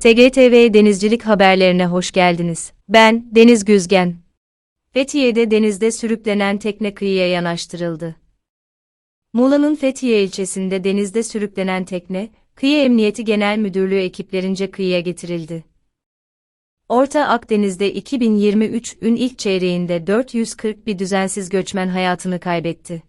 TGTV Denizcilik haberlerine hoş geldiniz. Ben, Deniz Güzgen. Fethiye'de denizde sürüklenen tekne kıyıya yanaştırıldı. Muğla'nın Fethiye ilçesinde denizde sürüklenen tekne, Kıyı Emniyeti Genel Müdürlüğü ekiplerince kıyıya getirildi. Orta Akdeniz'de 2023'ün ilk çeyreğinde 440 bir düzensiz göçmen hayatını kaybetti.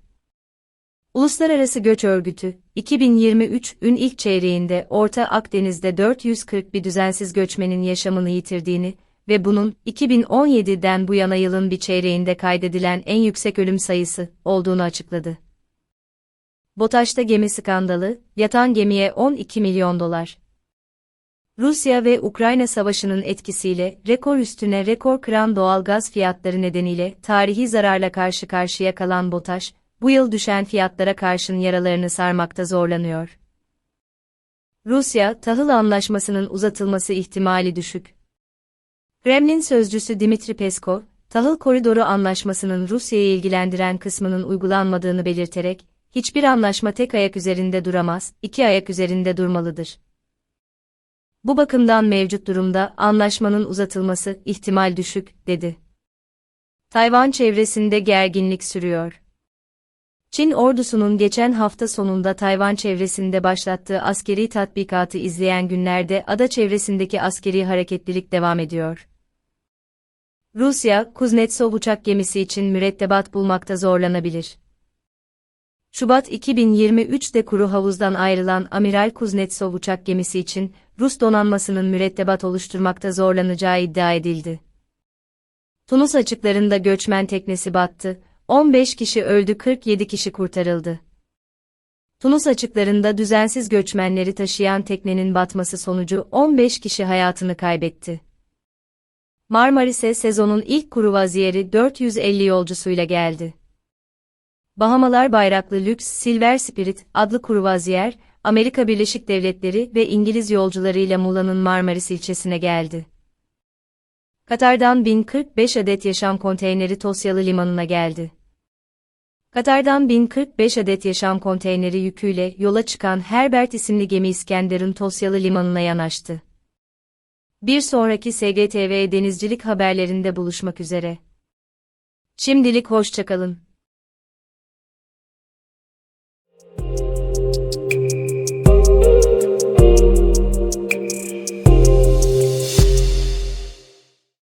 Uluslararası Göç Örgütü, 2023'ün ilk çeyreğinde Orta Akdeniz'de 440 bir düzensiz göçmenin yaşamını yitirdiğini ve bunun 2017'den bu yana yılın bir çeyreğinde kaydedilen en yüksek ölüm sayısı olduğunu açıkladı. BOTAŞ'ta gemi skandalı, yatan gemiye 12 milyon dolar. Rusya ve Ukrayna savaşının etkisiyle rekor üstüne rekor kıran doğal gaz fiyatları nedeniyle tarihi zararla karşı karşıya kalan BOTAŞ, bu yıl düşen fiyatlara karşın yaralarını sarmakta zorlanıyor. Rusya, tahıl anlaşmasının uzatılması ihtimali düşük. Kremlin sözcüsü Dimitri Peskov, tahıl koridoru anlaşmasının Rusya'yı ilgilendiren kısmının uygulanmadığını belirterek, hiçbir anlaşma tek ayak üzerinde duramaz, iki ayak üzerinde durmalıdır. Bu bakımdan mevcut durumda anlaşmanın uzatılması ihtimal düşük, dedi. Tayvan çevresinde gerginlik sürüyor. Çin ordusunun geçen hafta sonunda Tayvan çevresinde başlattığı askeri tatbikatı izleyen günlerde ada çevresindeki askeri hareketlilik devam ediyor. Rusya, Kuznetsov uçak gemisi için mürettebat bulmakta zorlanabilir. Şubat 2023'te kuru havuzdan ayrılan Amiral Kuznetsov uçak gemisi için Rus donanmasının mürettebat oluşturmakta zorlanacağı iddia edildi. Tunus açıklarında göçmen teknesi battı, 15 kişi öldü 47 kişi kurtarıldı. Tunus açıklarında düzensiz göçmenleri taşıyan teknenin batması sonucu 15 kişi hayatını kaybetti. Marmaris'e sezonun ilk kuru vaziyeri 450 yolcusuyla geldi. Bahamalar bayraklı lüks Silver Spirit adlı kruvaziyer, Amerika Birleşik Devletleri ve İngiliz yolcularıyla Muğla'nın Marmaris ilçesine geldi. Katar'dan 1045 adet yaşam konteyneri Tosyalı limanına geldi. Katar'dan 1045 adet yaşam konteyneri yüküyle yola çıkan Herbert isimli gemi İskenderun Tosyalı limanına yanaştı. Bir sonraki SGTV denizcilik haberlerinde buluşmak üzere. Şimdilik hoşçakalın.